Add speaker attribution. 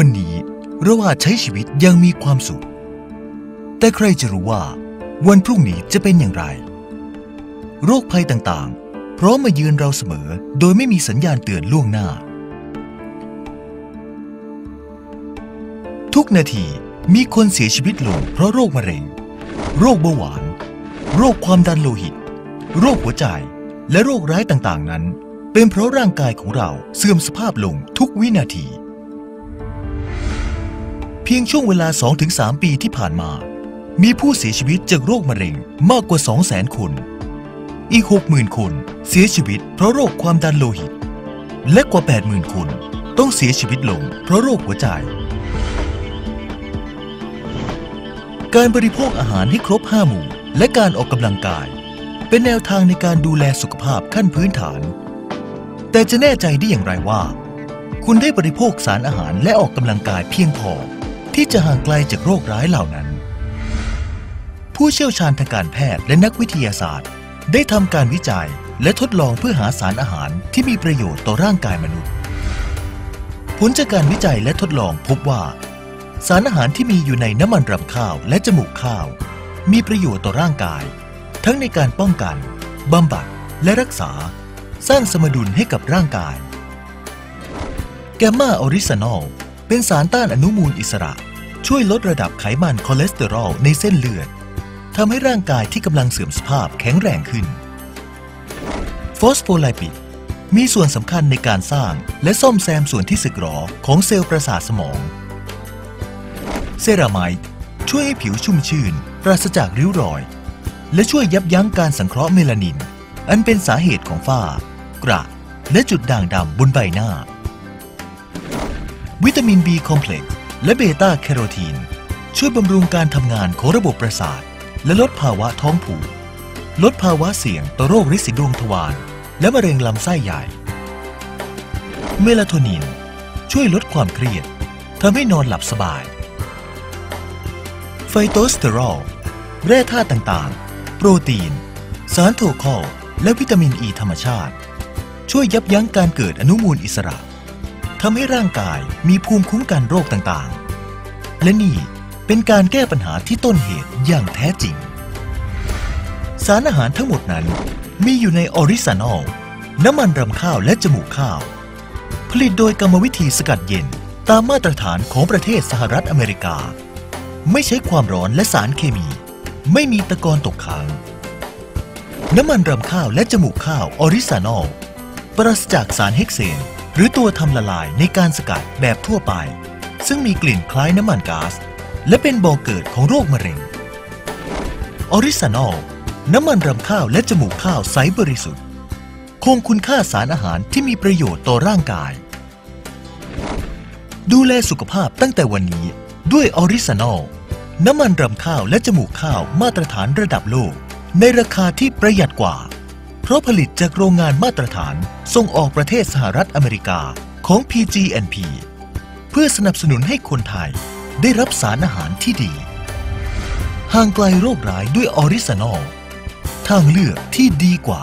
Speaker 1: วันนี้เราอาจใช้ชีวิตยังมีความสุข แต่ใครจะรู้ว่า วันพรุ่งนี้จะเป็นอย่างไร โรคภัยต่างๆ พร้อมมาเยือนเราเสมอโดยไม่มีสัญญาณเตือนล่วงหน้า ทุกนาทีมีคนเสียชีวิตลงเพราะโรคมะเร็ง โรคเบาหวาน โรคความดันโลหิต โรคหัวใจ และโรคร้ายต่างๆนั้น เป็นเพราะร่างกายของเราเสื่อมสภาพลงทุกวินาที เพียงช่วงเวลา 2-3 ปีที่ผ่านมา มีผู้เสียชีวิตจากโรคมะเร็งมากกว่า 200,000 คน อีก 60,000 คนเสียชีวิตเพราะโรคความดันโลหิต และกว่า 80,000 คนต้องเสียชีวิตลงเพราะโรคหัวใจ การบริโภคอาหารให้ครบ 5 หมู่ และการออกกำลังกาย เป็นแนวทางในการดูแลสุขภาพขั้นพื้นฐาน แต่จะแน่ใจได้อย่างไรว่า คุณได้บริโภคสารอาหารและออกกำลังกายเพียงพอ ที่จะห่างไกลจากโรคร้ายเหล่านั้น ผู้เชี่ยวชาญทางการแพทย์และนักวิทยาศาสตร์ ได้ทำการวิจัยและทดลองเพื่อหาสารอาหารที่มีประโยชน์ต่อร่างกายมนุษย์ ผลจากการวิจัยและทดลองพบว่า สารอาหารที่มีอยู่ในน้ำมันรำข้าวและจมูกข้าว มีประโยชน์ต่อร่างกาย ทั้งในการป้องกันบำบัดและรักษา สร้างสมดุลให้กับร่างกาย แกมมาออริซานอล เป็นสารต้านอนุมูลอิสระ ช่วยลดระดับไขมันคอเลสเตอรอลในเส้นเลือดทำให้ร่างกายที่กำลังเสื่อมสภาพแข็งแรงขึ้น ฟอสโฟไลปิด มีส่วนสำคัญในการสร้างและซ่อมแซมส่วนที่สึกหรอของเซลล์ประสาทสมอง เซรามายช่วยให้ผิวชุ่มชื่น ปราศจากริ้วรอย และช่วยยับยั้งการสังเคราะห์เมลานิน อันเป็นสาเหตุของฝ้ากระและจุดด่างดำบนใบหน้า วิตามิน B คอมเพล็กซ์และเบต้าแคโรทีน ช่วยบำรุงการทำงานของระบบประสาท และลดภาวะท้องผูก ลดภาวะเสี่ยงต่อโรคริดสีดวงทวาร และมะเร็งลำไส้ใหญ่ เมลาโทนิน ช่วยลดความเครียดทำให้นอนหลับสบาย ไฟโตสเตอรอล แร่ธาตุต่างๆ โปรตีน สารโทคอล และวิตามินอ e ีธรรมชาติ ช่วยยับยั้งการเกิดอนุมูลอิสระ ทำให้ร่างกายมีภูมิคุ้มกันโรคต่างๆ และนี่เป็นการแก้ปัญหาที่ต้นเหตุอย่างแท้จริง สารอาหารทั้งหมดนั้นมีอยู่ในออริซานอลน้ำมันรำข้าวและจมูกข้าว ผลิตโดยกรรมวิธีสกัดเย็นตามมาตรฐานของประเทศสหรัฐอเมริกา ไม่ใช้ความร้อนและสารเคมี ไม่มีตะกอนตกค้าง น้ำมันรำข้าวและจมูกข้าวออริซานอลปราศจากสารเฮกเซน หรือตัวทำละลายในการสกัดแบบทั่วไป ซึ่งมีกลิ่นคล้ายน้ำมันก๊าซและเป็นบ่อเกิดของโรคมะเร็ง ออริซานอล น้ำมันรำข้าวและจมูกข้าวใสบริสุทธิ์ คงคุณค่าสารอาหารที่มีประโยชน์ต่อร่างกาย ดูแลสุขภาพตั้งแต่วันนี้ด้วยออริซานอล น้ำมันรำข้าวและจมูกข้าวมาตรฐานระดับโลก ในราคาที่ประหยัดกว่า เพราะผลิตจากโรงงานมาตรฐานส่งออกประเทศสหรัฐอเมริกาของ PG&P เพื่อสนับสนุนให้คนไทยได้รับสารอาหารที่ดี ห่างไกลโรคร้ายด้วยออริซานอล ทางเลือกที่ดีกว่า